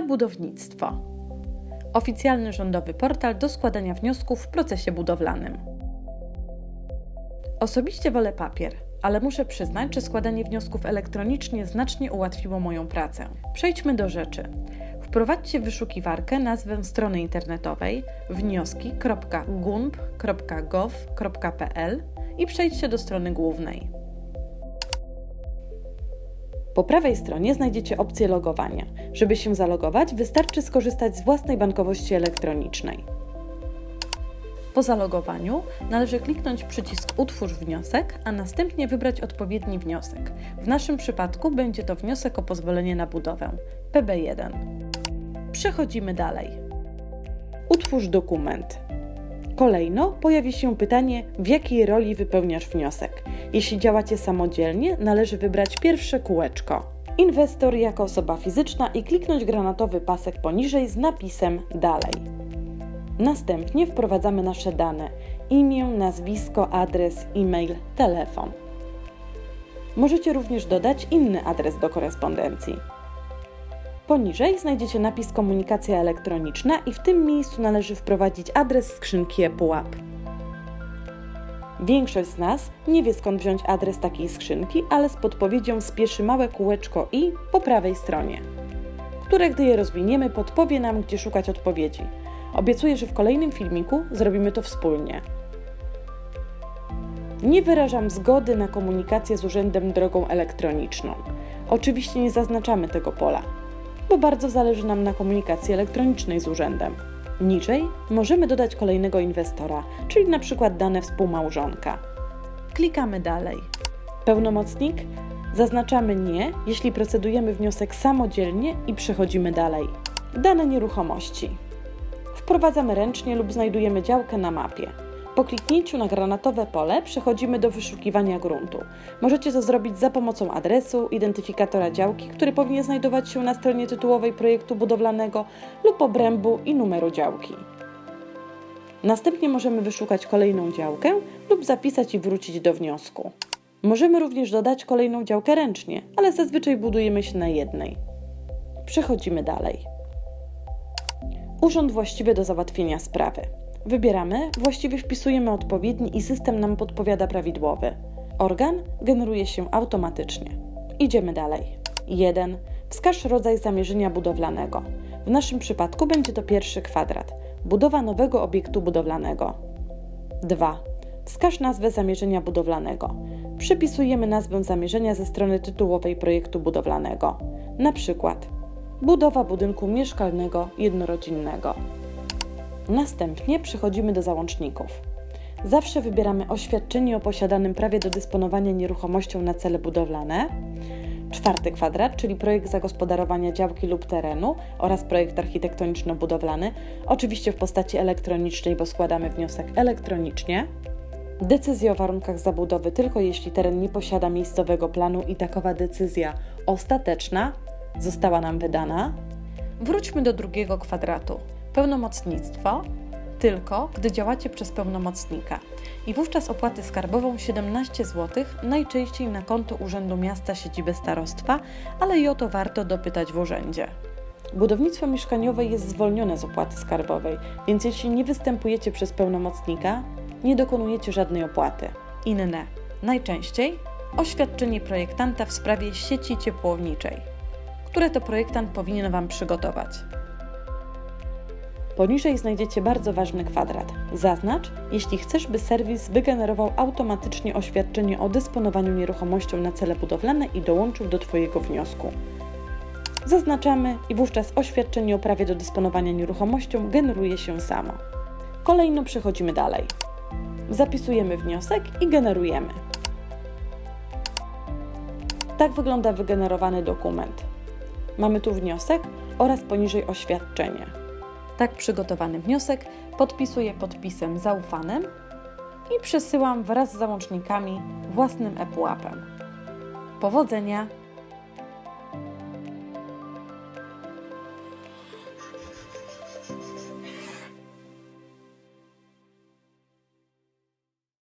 e-budownictwo. Oficjalny rządowy portal do składania wniosków w procesie budowlanym. Osobiście wolę papier, ale muszę przyznać, że składanie wniosków elektronicznie znacznie ułatwiło moją pracę. Przejdźmy do rzeczy. Wprowadźcie w wyszukiwarkę nazwę strony internetowej wnioski.gump.gov.pl i przejdźcie do strony głównej. Po prawej stronie znajdziecie opcję logowania. Żeby się zalogować, wystarczy skorzystać z własnej bankowości elektronicznej. Po zalogowaniu należy kliknąć przycisk Utwórz wniosek, a następnie wybrać odpowiedni wniosek. W naszym przypadku będzie to wniosek o pozwolenie na budowę PB1. Przechodzimy dalej. Utwórz dokument. Kolejno pojawi się pytanie, w jakiej roli wypełniasz wniosek. Jeśli działacie samodzielnie, należy wybrać pierwsze kółeczko. Inwestor jako osoba fizyczna i kliknąć granatowy pasek poniżej z napisem Dalej. Następnie wprowadzamy nasze dane: imię, nazwisko, adres, e-mail, telefon. Możecie również dodać inny adres do korespondencji. Poniżej znajdziecie napis Komunikacja elektroniczna i w tym miejscu należy wprowadzić adres skrzynki ePUAP. Większość z nas nie wie skąd wziąć adres takiej skrzynki, ale z podpowiedzią spieszy małe kółeczko i po prawej stronie, które gdy je rozwiniemy podpowie nam gdzie szukać odpowiedzi. Obiecuję, że w kolejnym filmiku zrobimy to wspólnie. Nie wyrażam zgody na komunikację z urzędem drogą elektroniczną. Oczywiście nie zaznaczamy tego pola bo bardzo zależy nam na komunikacji elektronicznej z urzędem. Niżej możemy dodać kolejnego inwestora, czyli na przykład dane współmałżonka. Klikamy dalej. Pełnomocnik zaznaczamy nie, jeśli procedujemy wniosek samodzielnie i przechodzimy dalej. Dane nieruchomości. Wprowadzamy ręcznie lub znajdujemy działkę na mapie. Po kliknięciu na granatowe pole przechodzimy do wyszukiwania gruntu. Możecie to zrobić za pomocą adresu, identyfikatora działki, który powinien znajdować się na stronie tytułowej projektu budowlanego lub obrębu i numeru działki. Następnie możemy wyszukać kolejną działkę lub zapisać i wrócić do wniosku. Możemy również dodać kolejną działkę ręcznie, ale zazwyczaj budujemy się na jednej. Przechodzimy dalej. Urząd właściwy do załatwienia sprawy. Wybieramy, właściwie wpisujemy odpowiedni i system nam podpowiada prawidłowy. Organ generuje się automatycznie. Idziemy dalej. 1. Wskaż rodzaj zamierzenia budowlanego. W naszym przypadku będzie to pierwszy kwadrat. Budowa nowego obiektu budowlanego. 2. Wskaż nazwę zamierzenia budowlanego. Przypisujemy nazwę zamierzenia ze strony tytułowej projektu budowlanego. Na przykład budowa budynku mieszkalnego jednorodzinnego. Następnie przechodzimy do załączników. Zawsze wybieramy oświadczenie o posiadanym prawie do dysponowania nieruchomością na cele budowlane, czwarty kwadrat, czyli projekt zagospodarowania działki lub terenu oraz projekt architektoniczno-budowlany, oczywiście w postaci elektronicznej, bo składamy wniosek elektronicznie. Decyzja o warunkach zabudowy tylko jeśli teren nie posiada miejscowego planu i takowa decyzja ostateczna została nam wydana. Wróćmy do drugiego kwadratu pełnomocnictwo tylko gdy działacie przez pełnomocnika i wówczas opłatę skarbową 17 zł najczęściej na konto Urzędu Miasta siedziby starostwa, ale i o to warto dopytać w urzędzie. Budownictwo mieszkaniowe jest zwolnione z opłaty skarbowej, więc jeśli nie występujecie przez pełnomocnika, nie dokonujecie żadnej opłaty. Inne. Najczęściej oświadczenie projektanta w sprawie sieci ciepłowniczej, które to projektant powinien Wam przygotować. Poniżej znajdziecie bardzo ważny kwadrat. Zaznacz, jeśli chcesz, by serwis wygenerował automatycznie oświadczenie o dysponowaniu nieruchomością na cele budowlane i dołączył do Twojego wniosku. Zaznaczamy i wówczas oświadczenie o prawie do dysponowania nieruchomością generuje się samo. Kolejno przechodzimy dalej. Zapisujemy wniosek i generujemy. Tak wygląda wygenerowany dokument. Mamy tu wniosek oraz poniżej oświadczenie. Tak przygotowany wniosek podpisuję podpisem zaufanym i przesyłam wraz z załącznikami własnym ePUAP-em. Powodzenia!